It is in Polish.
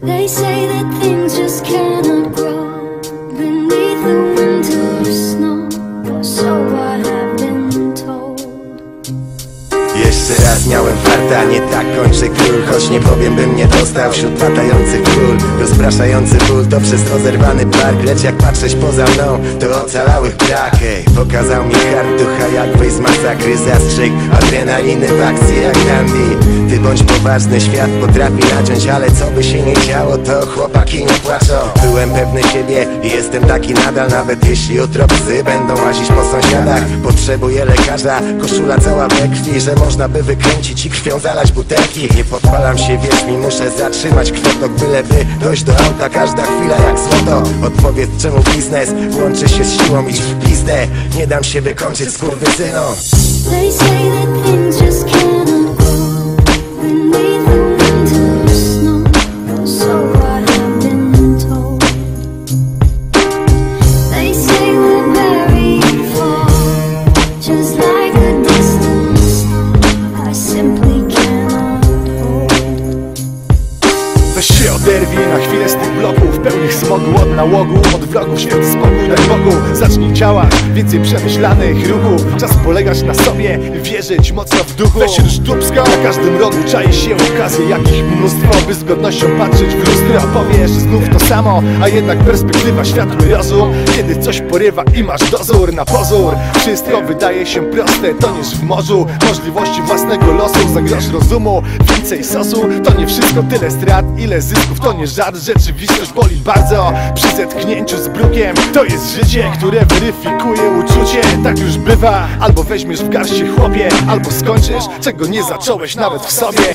They say that things just cannot grow snow. So I have been told. Jeszcze raz miałem farta, nie tak kończy król Choć nie powiem bym nie dostał wśród latających Rozpraszający ból to przez rozerwany park Lecz jak patrzeć poza mną, to ocalałych brak. Ej, Pokazał mi hard ducha jak wyjść z masakry Zastrzyk. Adrenaliny w akcji jak Gandhi Ty bądź poważny, świat potrafi naciąć Ale co by się nie działo, to chłopaki nie płaczą Byłem pewny siebie i jestem taki nadal Nawet jeśli jutro psy będą łazić po sąsiadach. Potrzebuję lekarza, koszula cała we krwi Że można by wykręcić i krwią zalać butelki. Nie podpalam się, wierz mi, muszę zatrzymać kwotok Byleby dojść do auta, każda chwila jak złoto. Odpowiedz czemu biznes łączy się z siłą Idź w pizdę, nie dam się wykończyć skurwysynom They say that things just just like Oderwij na chwilę z tych bloków Pełnych smogu. Od nałogu Od wrogów święty spokój daj Bogu. Zacznij działać, więcej przemyślanych ruchów. Czas polegać na sobie, wierzyć mocno w duchu. Weź już dubska, na każdym rogu czai się okazje Jakich mnóstwo, by z godnością patrzeć w lustro Powiesz znów to samo, a jednak perspektywa światły rozum Kiedy coś porywa i masz dozór na pozór. Wszystko wydaje się proste, toniesz w morzu. Możliwości własnego losu, za grosz rozumu Więcej sosu, to nie wszystko tyle strat Ile zysków, to nie żart, rzeczywistość boli bardzo. Przy zetknięciu z brukiem To jest życie, które weryfikuje uczucie. Tak już bywa, albo weźmiesz w garści chłopie Albo skończysz, czego nie zacząłeś nawet w sobie